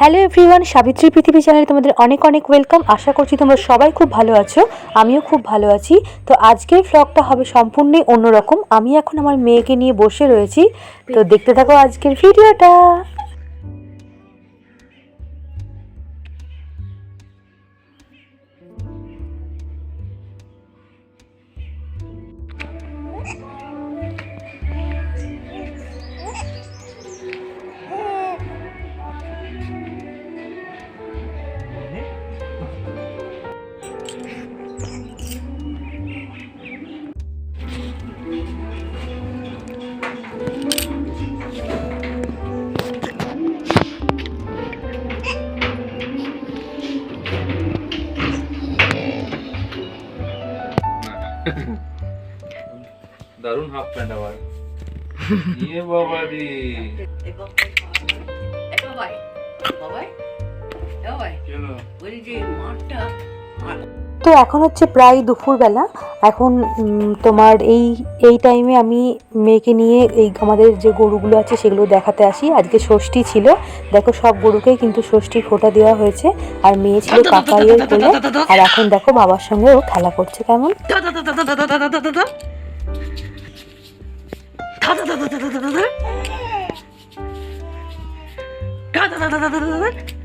Hello everyone Savitri পৃথিবী চ্যানেলে তোমাদের অনেক অনেক ওয়েলকাম আশা করছি তোমরা সবাই খুব ভালো আছো, আমিও খুব ভালো আছি। তো আজকের ফ্লগটা হবে সম্পূর্ণই অন্যরকম। আমি এখন আমার মেয়েকে নিয়ে বসে রয়েছি। তো দেখতে থাকো আজকের ভিডিওটা দারুণ হাফ প্যান্ট আবার ইয়ে বাবা রে মাঠটা তো এখন হচ্ছে প্রায় দুপুরবেলা এখন তোমার এই এই টাইমে আমি মেয়েকে নিয়ে এই আমাদের যে গরুগুলো আছে সেগুলো দেখাতে আসি আজকে ষষ্ঠী ছিল দেখো সব গরুকেই কিন্তু ষষ্ঠীর ফোঁটা দেওয়া হয়েছে আর মেয়ে ছিল কাকাইয়ের কোলে আর এখন দেখো বাবার সঙ্গে ও খেলা করছে কেমন 가다다다다다다다다 가다다다다다다다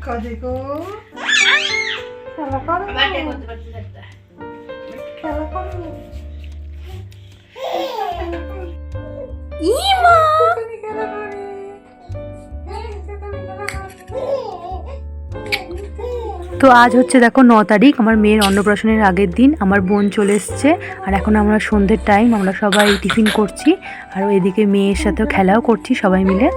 가지고 잘라 깔아. 말대 건드려 주셨다. 잘라 깔아. তো আজ হচ্ছে দেখো ন তারিখ, আমার মেয়ের অন্নপ্রাশনের আগের দিন আমার বোন চলে এসছে, আর এখন আমরা সন্ধ্যের টাইম আমরা সবাই টিফিন করছি, আর এদিকে মেয়ের সাথেও খেলাও করছি সবাই মিলে।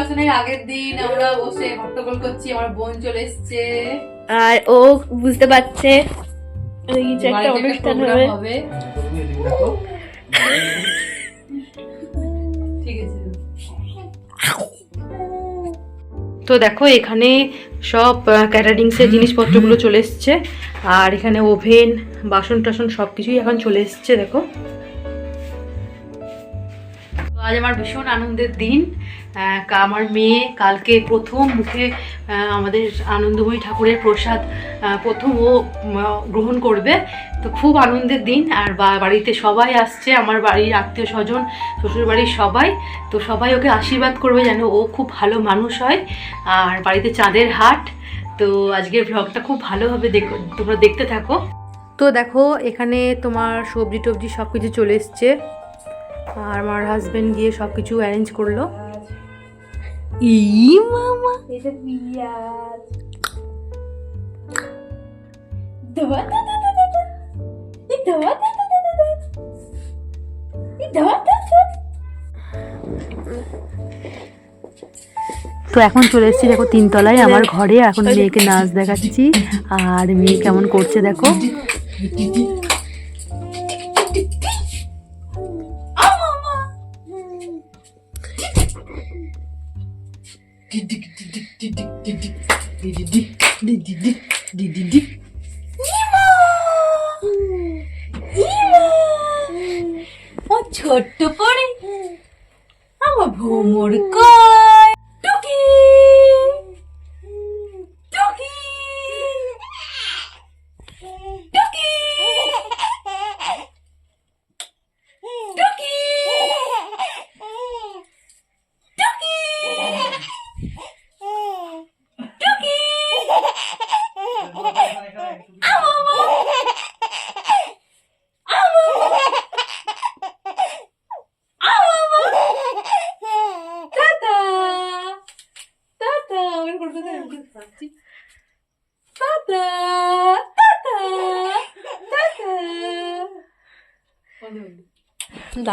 অন্নপ্রাশনের আগের দিন আমরা বসে হট্টগোল করছি আমার বোন চলে এসেছে। আর ও বুঝতে পারছে কিছু একটা অনুষ্ঠান হবে। হবে। তুমি এদিকে দেখো ঠিক আছে। তো দেখো এখানে সব ক্যাটারিংস ক্যাটারিংসের জিনিসপত্রগুলো চলে এসছে। আর এখানে ওভেন বাসন টাসন সব কিছুই এখন চলে এসছে দেখো। তো আজ আমার ভীষণ আনন্দের দিন। আমার মেয়ে কালকে প্রথম মুখে আমাদের আনন্দময়ী ঠাকুরের প্রসাদ প্রথম ও গ্রহণ করবে। তো খুব আনন্দের দিন। আর বাড়িতে সবাই আসছে, আমার বাড়ির আত্মীয় স্বজন, শ্বশুরবাড়ির সবাই। তো সবাই ওকে আশীর্বাদ করবে যেন ও খুব ভালো মানুষ হয়। আর বাড়িতে চাঁদের হাট। তো আজকের ভ্লগটা খুব ভালোভাবে দেখো, তোমরা দেখতে থাকো। তো দেখো, এখানে তোমার সবজি টবজি সব কিছু চলে এসছে। আর আমার হাজবেন্ড গিয়ে সব কিছু অ্যারেঞ্জ করল। দা। এই ধোয়া দা দা। তো এখন চলে এসেছি দেখো তিনতলায় আমার ঘরে। এখন মেয়েকে নাচ দেখাচ্ছি। আর মেয়ে কেমন করছে দেখো। ছোট্ট পরে আমার ভোমর কয় টুকি টুকি টুকি টুকি টুকি টুকি। Tata ederim. Tata! Tata! Tata! Da.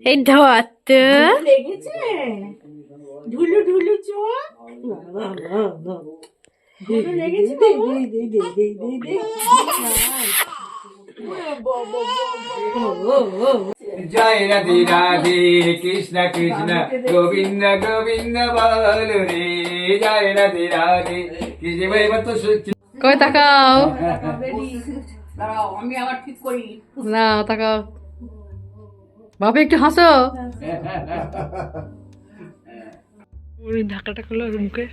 এই লেগেছে? ঢুলু ঢুলু জয় রাধে রাধে কৃষ্ণ কৃষ্ণ গোবিন্দ গোবিন্দ বল রে। জয় রাধে রাধে কৃষ্ণ ভাই মত কই তাকাও। দাঁড়াও আমি আবার ঠিক করি। না তাকাও। বাবা একটু হাসো। ওই ঢাকাটা করল ওর মুখে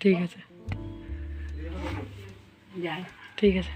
ঠিক আছে। ঠিক আছে।